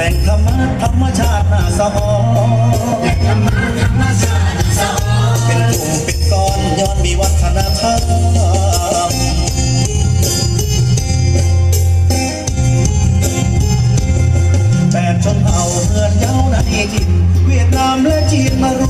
ล่งธรรมะธรรมชาติน่าสะอแหล่งธรรมะธรรมชาติน่าสะอเป็นกลุ่มเป็นก้อนย้อนมีวัฒนธรรมแปดชนเผ่าเมือนยาวในถิ่นเวียดนามและจีนมารวม